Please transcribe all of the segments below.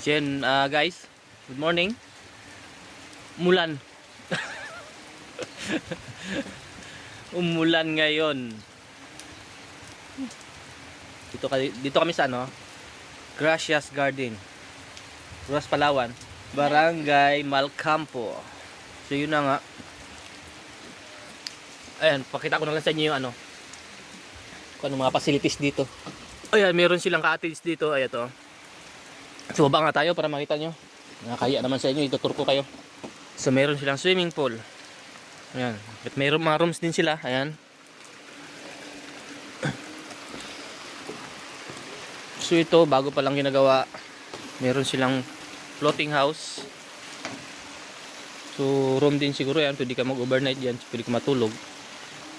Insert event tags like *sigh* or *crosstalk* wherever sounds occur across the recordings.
So yun, ah, guys. Good morning. Mulan. *laughs* Umulan ngayon. Dito, kay- dito kami sa ano? Gracias Garden. Ruas Palawan. Barangay Malcampo. So yun na nga. Ayan, pakita ko na lang sa inyo yung ano. Kung ano mga facilities dito. Ayan, meron silang cottage dito. Ayan to. So baba nga tayo para makita nyo. Nakakaya naman sa inyo, itutur ko kayo. So meron silang swimming pool. Ayan. At mayroon mga rooms din sila. Ayan. *clears throat* So ito, bago pa lang ginagawa, meron silang floating house. So room din siguro yan, pwede ka mag-overnight yan, pwede ka matulog.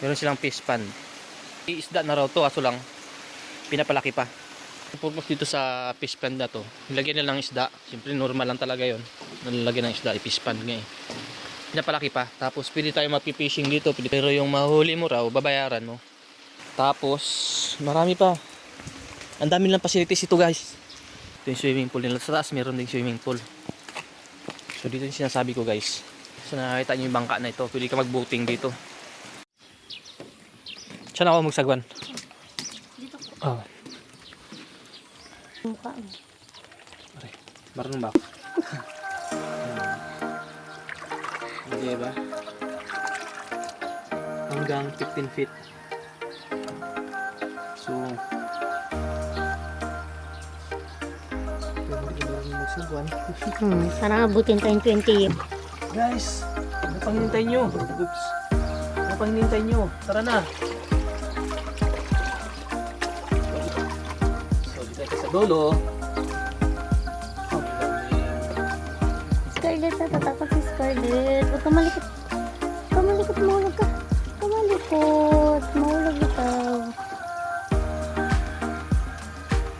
Meron silang fish pond. Isda na raw to, aso lang pinapalaki pa. Purpose dito sa fish pond na to, nilagyan nila ng isda. Siyempre normal lang talaga yon Nalalagyan ng isda, i-fish pond nga eh. Pinapalaki pa. Tapos pwede tayo magpipishing dito. Pwede, pero yung mahuli mo raw, babayaran mo. Tapos, marami pa. Ang dami lang facilities ito guys. Ito yung swimming pool nila. Sa taas meron ding swimming pool. So dito yung sinasabi ko guys. So nakakita nyo yung bangka na ito. Pwede ka mag-boating dito. Saan ako magsagwan? Dito. Oh, Mukha mo. marunong ba ako? *laughs* Hindi ba? Hanggang 15 feet. So, marunong magsagwan. Hmm, sana abutin tayong 20 years. Guys, ano pang hinintay nyo? Oops. Ano pang hinintay nyo? Tara na. Dulo. Scarlett, natatakot si Scarlett. Huwag ka malikot. Huwag ka malikot, mahulog ka. Huwag ka malikot. Mahulog ikaw.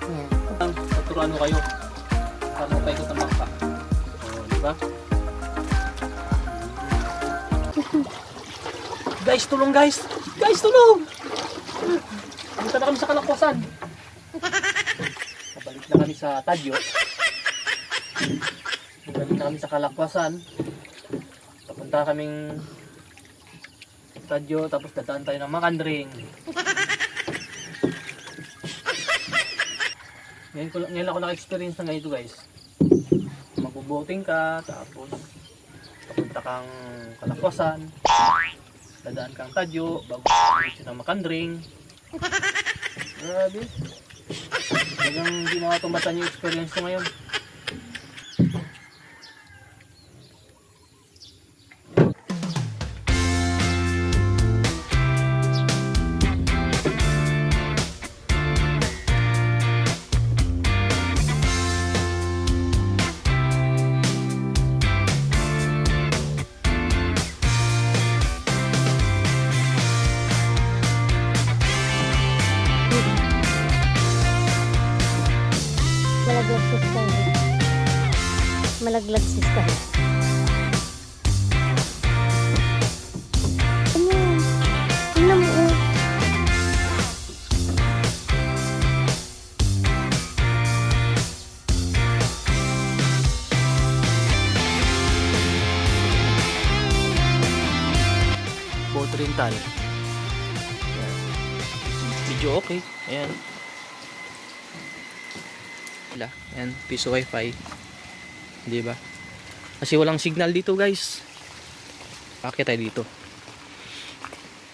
Ayan. Ang tuturuan ko kayo. Paano tayo ko bangka. Oh, di ba? *laughs* guys, tulong guys! Guys, tulong! Punta na kami sa kalakwasan. Pabalik na kami sa Tadyo. Pabalik na kami sa kalakwasan. Papunta kaming Tadyo, tapos dadaan tayo ng Makandring. Ngayon, ko, ngayon ako naka-experience na ganito guys. Magbo-boating ka, tapos papunta kang kalakwasan, dadaan kang Tadyo, bago diretso ng Makandring. Grabe. Talagang hindi makatumbatan yung experience ko ngayon. Malaglag si Scarlett. Ano? Tingnan mo. oh. Boat rental. Ayan. Video okay. Ayan. Wala. Ayan. Piso wifi. Di ba? Kasi walang signal dito guys. Bakit tayo dito?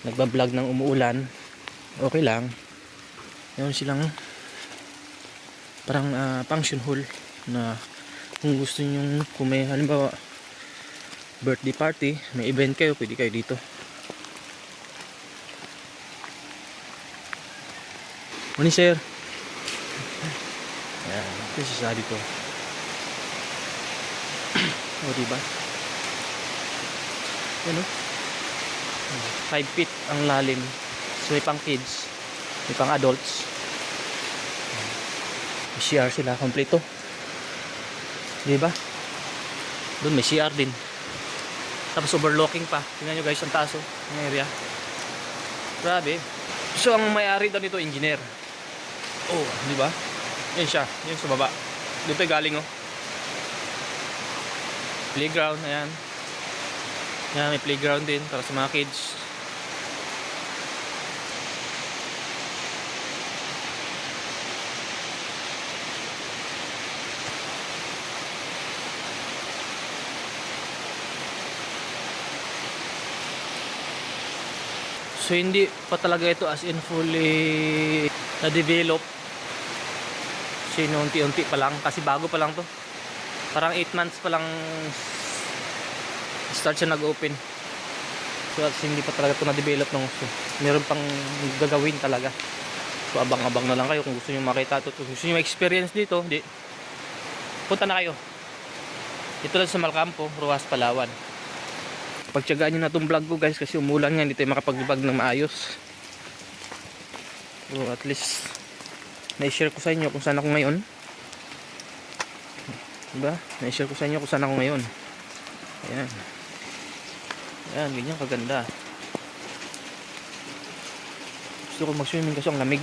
Nagbablog ng umuulan. Okay lang. Meron silang parang ah, function hall na kung gusto nyo kung may halimbawa birthday party, may event kayo, pwede kayo dito. Morning, sir. Ayan, ito sasabi ko. *clears throat* o, diba? Yan, o. 5 feet ang lalim. So, may pang kids. May pang adults. May CR sila, kompleto. Diba? Doon may CR din. Tapos overlooking pa. Tingnan nyo guys, ang taas oh, ng area. Grabe. So, ang may-ari daw nito, engineer. Oh, di ba? Yan siya. Yan sa baba. Tayo galing, oh. Playground, ayan. Ayan, may playground din para sa mga kids. So hindi pa talaga ito as in fully na-develop. So unti-unti pa lang kasi bago pa lang to. Parang 8 months pa lang start siya nag-open. So hindi pa talaga ito na-develop ng gusto. Meron pang gagawin talaga. So abang-abang na lang kayo kung gusto niyo makita ito. Kung gusto niyo ma-experience dito, di punta na kayo. Ito lang sa Malcampo, Ruas, Palawan pagtyagaan nyo na itong vlog ko guys kasi umulan nga hindi tayo makapag-vlog ng maayos so at least na-share ko sa inyo kung saan ako ngayon diba? na-share ko sa inyo kung saan ako ngayon. Ayan. Ayan ganyan kaganda. Gusto ko mag-swimming kasi ang lamig